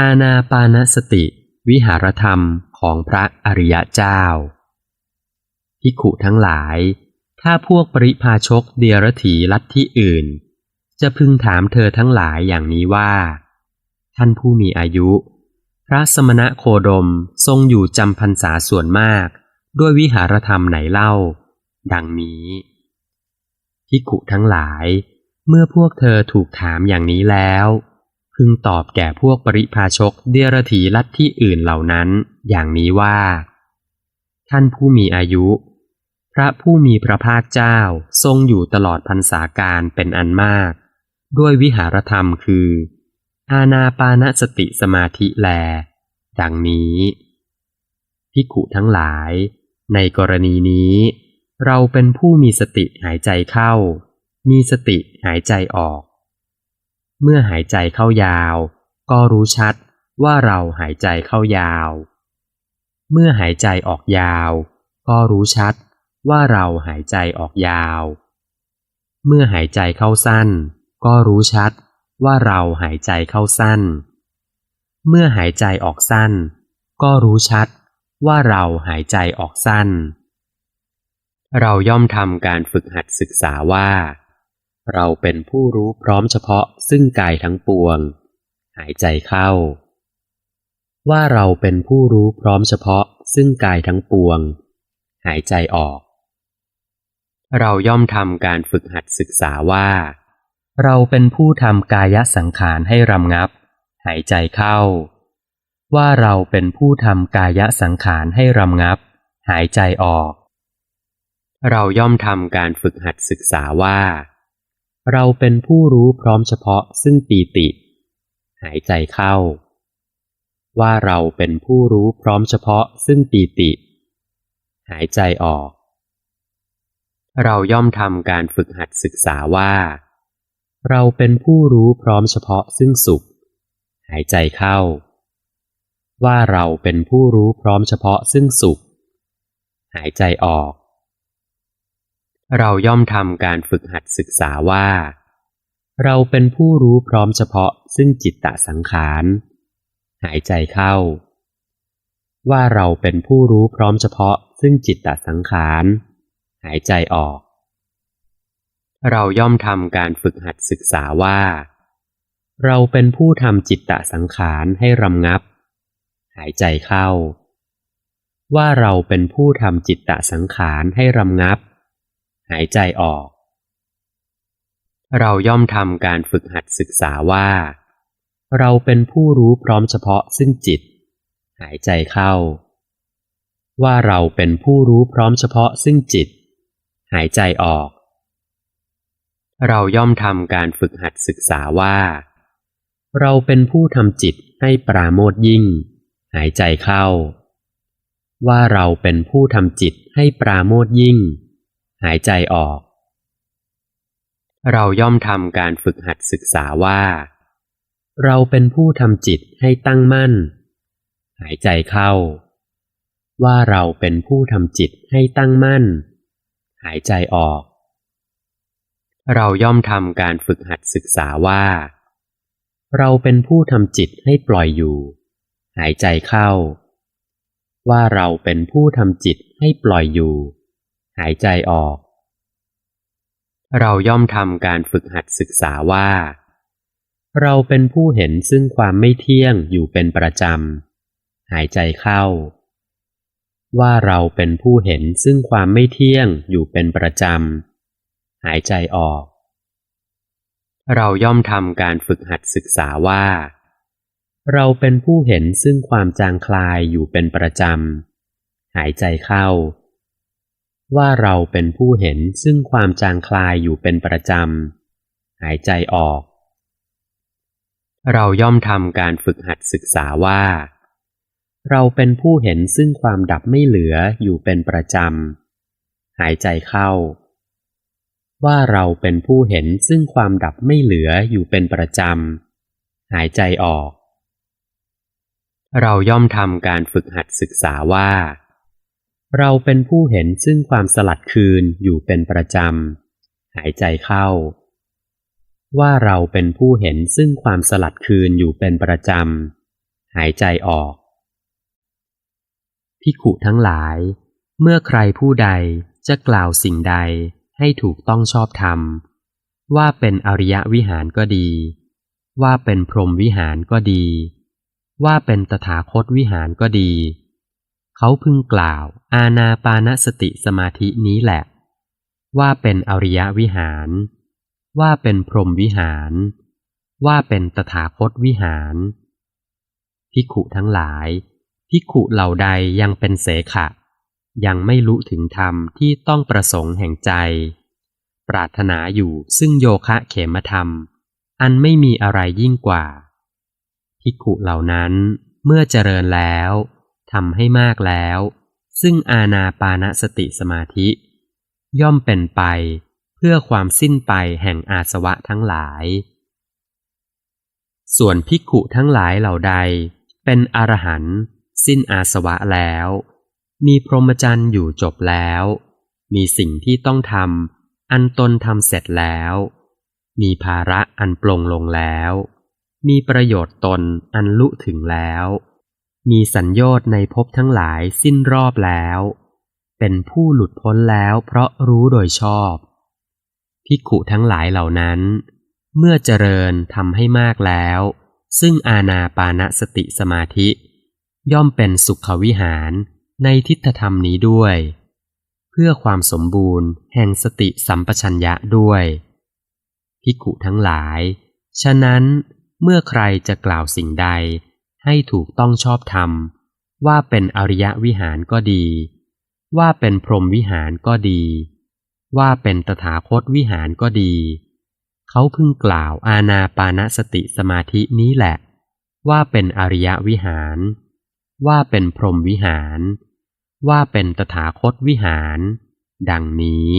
อาณาปานสติ วิหารธรรมของพระอริยเจ้าภิขุทั้งหลาย ถ้าพวกปริพาชกเดียรถีลัทธิอื่น จะพึงถามเธอทั้งหลายอย่างนี้ว่า ท่านผู้มีอายุ พระสมณะโคดมทรงอยู่จำพรรษาส่วนมาก ด้วยวิหารธรรมไหนเล่า ดังนี้ภิขุทั้งหลาย เมื่อพวกเธอถูกถามอย่างนี้แล้ว พึงตอบแก่พวกปริพาชกเดียรถีลัทธิอื่นเหล่านั้น อย่างนี้ว่า ท่านผู้มีอายุ พระผู้มีพระภาคเจ้าทรงอยู่ตลอดพรรษาการเป็นอันมาก ด้วยวิหารธรรมคือ อาณาปานสติสมาธิแล ดังนี้ภิกุทั้งหลาย ในกรณีนี้ เราเป็นผู้มีสติหายใจเข้า มีสติหายใจออก เมื่อหายใจเข้ายาว ก็รู้ชัดว่าเราหายใจเข้ายาว เมื่อหายใจออกยาว ก็รู้ชัดว่าเราหายใจออกยาว เมื่อหายใจเข้าสั้น ก็รู้ชัดว่าเราหายใจเข้าสั้น เมื่อหายใจออกสั้น ก็รู้ชัดว่าเราหายใจออกสั้น เราย่อมทำการฝึกหัดศึกษาว่า เราเป็นผู้รู้พร้อมเฉพาะซึ่งกายทั้งปวง หายใจเข้า ว่าเราเป็นผู้รู้พร้อมเฉพาะซึ่งกายทั้งปวง หายใจออก เราย่อมทำการฝึกหัดศึกษาว่า เราเป็นผู้ทำกายสังขารให้รำงับ หายใจเข้า ว่าเราเป็นผู้ทำกายสังขารให้รำงับ หายใจออก เราย่อมทำการฝึกหัดศึกษาว่า เราเป็นผู้รู้พร้อมเฉพาะซึ่งปีติ หายใจเข้า ว่าเราเป็นผู้รู้พร้อมเฉพาะซึ่งปีติ หายใจออก เราย่อมทำการฝึกหัดศึกษาว่า เราเป็นผู้รู้พร้อมเฉพาะซึ่งสุข หายใจเข้า ว่าเราเป็นผู้รู้พร้อมเฉพาะซึ่งสุข หายใจออก เราย่อมทำการฝึกหัดศึกษาว่า เราเป็นผู้รู้พร้อมเฉพาะซึ่งจิตตสังขาร หายใจเข้า ว่าเราเป็นผู้รู้พร้อมเฉพาะซึ่งจิตตสังขาร หายใจออก เราย่อมทำการฝึกหัดศึกษาว่า เราเป็นผู้ทำจิตตสังขารให้รำงับ หายใจเข้า ว่าเราเป็นผู้ทำจิตตสังขารให้รำงับ หายใจออก เราย่อมทำการฝึกหัดศึกษาว่า เราเป็นผู้รู้พร้อมเฉพาะซึ่งจิต หายใจเข้า ว่าเราเป็นผู้รู้พร้อมเฉพาะซึ่งจิต หายใจออก เราย่อมทำการฝึกหัดศึกษาว่า เราเป็นผู้ทำจิตให้ปราโมทยิ่ง หายใจเข้า ว่าเราเป็นผู้ทำจิตให้ปราโมทยิ่ง หายใจออก เราย่อมทำการฝึกหัดศึกษาว่า เราเป็นผู้ทำจิตให้ตั้งมั่น หายใจเข้า ว่าเราเป็นผู้ทำจิตให้ตั้งมั่น หายใจออก เราย่อมทำการฝึกหัดศึกษาว่า เราเป็นผู้ทำจิตให้ปล่อยอยู่ หายใจเข้า ว่าเราเป็นผู้ทำจิตให้ปล่อยอยู่ หายใจออก เราย่อมทำการฝึกหัดศึกษาว่า เราเป็นผู้เห็นซึ่งความไม่เที่ยงอยู่เป็นประจำ หายใจเข้า ว่าเราเป็นผู้เห็นซึ่งความไม่เที่ยงอยู่เป็นประจำ หายใจออก เราย่อมทำการฝึกหัดศึกษาว่า เราเป็นผู้เห็นซึ่งความจางคลายอยู่เป็นประจำ หายใจเข้า ว่าเราเป็นผู้เห็นซึ่งความจางคลายอยู่เป็นประจำ หายใจออก เราย่อมทำการฝึกหัดศึกษาว่า เราเป็นผู้เห็นซึ่งความดับไม่เหลืออยู่เป็นประจำ หายใจเข้า ว่าเราเป็นผู้เห็นซึ่งความดับไม่เหลืออยู่เป็นประจำ หายใจออก เราย่อมทำการฝึกหัดศึกษาว่า เราเป็นผู้เห็นซึ่งความสลัดคืนอยู่เป็นประจำ หายใจเข้า ว่าเราเป็นผู้เห็นซึ่งความสลัดคืนอยู่เป็นประจำ หายใจออก พิขุทั้งหลาย เมื่อใครผู้ใดจะกล่าวสิ่งใดให้ถูกต้องชอบธรรม ว่าเป็นอริยวิหารก็ดี ว่าเป็นพรหมวิหารก็ดี ว่าเป็นตถาคตวิหารก็ดี เขาพึงกล่าว อาณาปานสติสมาธินี้แหละ ว่าเป็นอริยวิหาร ว่าเป็นพรหมวิหาร ว่าเป็นตถาคตวิหารพิขุทั้งหลายพิขุเหล่าใดยังเป็นเสขะ ยังไม่รู้ถึงธรรมที่ต้องประสงค์แห่งใจ ปรารถนาอยู่ซึ่งโยคะเขมธรรม อันไม่มีอะไรยิ่งกว่าพิขุเหล่านั้นเมื่อเจริญแล้ว ทำให้มากแล้ว ซึ่งอาณาปานสติสมาธิ ย่อมเป็นไปเพื่อความสิ้นไปแห่งอาสวะทั้งหลาย ส่วนพิกขุทั้งหลายเหล่าใด เป็นอรหันต์สิ้นอาสวะแล้ว มีพรหมจรรย์อยู่จบแล้ว มีสิ่งที่ต้องทำอันตนทำเสร็จแล้ว มีภาระอันปลงลงแล้ว มีประโยชน์ตนอันลุถึงแล้ว มีสัญญอดในภพทั้งหลายสิ้นรอบแล้ว เป็นผู้หลุดพ้นแล้วเพราะรู้โดยชอบพิกขุทั้งหลายเหล่านั้น เมื่อเจริญทำให้มากแล้ว ซึ่งอาณาปานสติสมาธิ ย่อมเป็นสุขวิหารในทิฏฐธรรมนี้ด้วย เพื่อความสมบูรณ์แห่งสติสัมปชัญญะด้วยพิกขุทั้งหลาย ฉะนั้นเมื่อใครจะกล่าวสิ่งใด ให้ถูกต้องชอบธรรม ว่าเป็นอริยวิหารก็ดี ว่าเป็นพรหมวิหารก็ดี ว่าเป็นตถาคตวิหารก็ดี เขาพึงกล่าวอาณาปานสติสมาธินี้แหละ ว่าเป็นอริยวิหาร ว่าเป็นพรหมวิหาร ว่าเป็นตถาคตวิหาร ดังนี้